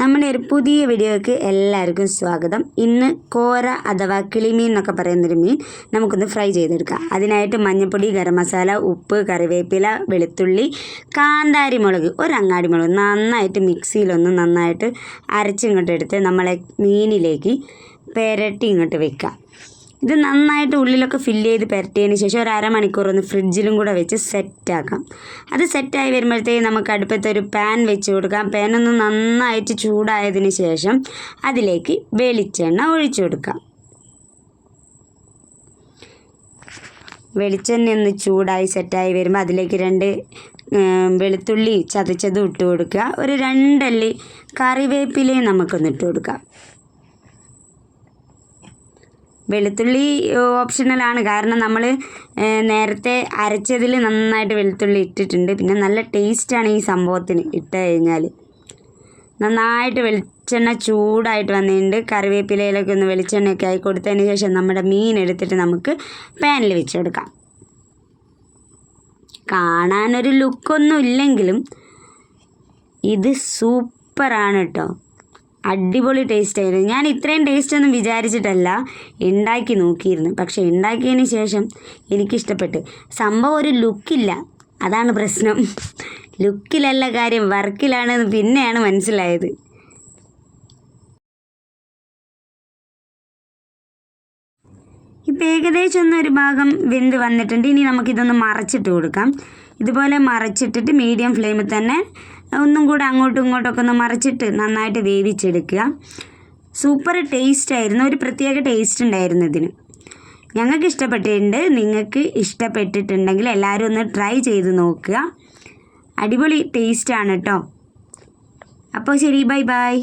നമ്മുടെ ഒരു പുതിയ വീഡിയോയ്ക്ക് എല്ലാവർക്കും സ്വാഗതം. ഇന്ന് കോര അഥവാ കിളിമീൻ എന്നൊക്കെ പറയുന്നൊരു മീൻ നമുക്കൊന്ന് ഫ്രൈ ചെയ്തെടുക്കാം. അതിനായിട്ട് മഞ്ഞൾപ്പൊടി ഗരം മസാല ഉപ്പ് കറിവേപ്പില വെളുത്തുള്ളി കാന്താരി മുളക് ഒരു അങ്ങാടി മുളക് നന്നായിട്ട് മിക്സിയിലൊന്ന് നന്നായിട്ട് അരച്ചിങ്ങോട്ട് എടുത്ത് നമ്മളെ മീനിലേക്ക് പെരട്ടി ഇങ്ങോട്ട് വെക്കാം. ഇത് നന്നായിട്ട് ഉള്ളിലൊക്കെ ഫില്ല് ചെയ്ത് പുരട്ടിയതിന് ശേഷം ഒരു അരമണിക്കൂർ ഒന്ന് ഫ്രിഡ്ജിലും കൂടെ വെച്ച് സെറ്റാക്കാം അത് സെറ്റായി വരുമ്പോഴത്തേക്ക് നമുക്ക് അടുപ്പത്തൊരു പാൻ വെച്ച് കൊടുക്കാം. പാനൊന്ന് നന്നായിട്ട് ചൂടായതിന് ശേഷം അതിലേക്ക് വെളിച്ചെണ്ണ ഒഴിച്ചു കൊടുക്കാം. വെളിച്ചെണ്ണ ഒന്ന് ചൂടായി സെറ്റായി വരുമ്പോൾ അതിലേക്ക് രണ്ട് വെളുത്തുള്ളി ചതച്ചതും ഇട്ട് കൊടുക്കുക. ഒരു രണ്ടല്ലി കറിവേപ്പിലയും നമുക്കൊന്ന് ഇട്ട് കൊടുക്കാം. വെളുത്തുള്ളി ഓപ്ഷണലാണ് കാരണം നമ്മൾ നേരത്തെ അരച്ചതിൽ നന്നായിട്ട് വെളുത്തുള്ളി ഇട്ടിട്ടുണ്ട്. പിന്നെ നല്ല ടേസ്റ്റാണ് ഈ സംഭവത്തിന് ഇട്ട് കഴിഞ്ഞാൽ നന്നായിട്ട് വെളിച്ചെണ്ണ ചൂടായിട്ട് വന്നിട്ടുണ്ട്. കറിവേപ്പിലയിലൊക്കെ ഒന്ന് വെളിച്ചെണ്ണയൊക്കെ ആയി കൊടുത്തതിന് ശേഷം നമ്മുടെ മീൻ എടുത്തിട്ട് നമുക്ക് പാനിൽ വെച്ച് കൊടുക്കാം. കാണാനൊരു ലുക്കൊന്നും ഇല്ലെങ്കിലും ഇത് സൂപ്പറാണ് കേട്ടോ അടിപൊളി ടേസ്റ്റ് ആയിരുന്നു. ഞാൻ ഇത്രയും ടേസ്റ്റ് ഒന്നും വിചാരിച്ചിട്ടല്ല ഉണ്ടാക്കി നോക്കിയിരുന്നു. പക്ഷേ ഉണ്ടാക്കിയതിന് ശേഷം എനിക്കിഷ്ടപ്പെട്ട്. സംഭവം ഒരു ലുക്കില്ല അതാണ് പ്രശ്നം. ലുക്കിലല്ല കാര്യം വർക്കിലാണെന്ന് പിന്നെയാണ് മനസ്സിലായത്. ഇപ്പം ഏകദേശം ഒന്ന് ഒരു ഭാഗം വെന്ത് വന്നിട്ടുണ്ട്. ഇനി നമുക്കിതൊന്ന് മറച്ചിട്ട് കൊടുക്കാം. ഇതുപോലെ മറച്ചിട്ടിട്ട് മീഡിയം ഫ്ലെയിമിൽ തന്നെ ഒന്നും കൂടെ അങ്ങോട്ടും ഇങ്ങോട്ടൊക്കെ ഒന്ന് മറിച്ചിട്ട് നന്നായിട്ട് വേവിച്ചെടുക്കുക. സൂപ്പർ ടേസ്റ്റ് ആയിരുന്നു. ഒരു പ്രത്യേക ടേസ്റ്റ് ഉണ്ടായിരുന്നു ഇതിന്. ഞങ്ങൾക്ക് ഇഷ്ടപ്പെട്ടിട്ടുണ്ട്. നിങ്ങൾക്ക് ഇഷ്ടപ്പെട്ടിട്ടുണ്ടെങ്കിൽ എല്ലാവരും ഒന്ന് ട്രൈ ചെയ്ത് നോക്കുക. അടിപൊളി ടേസ്റ്റ് ആണ് കേട്ടോ അപ്പോൾ ശരി ബൈ ബൈ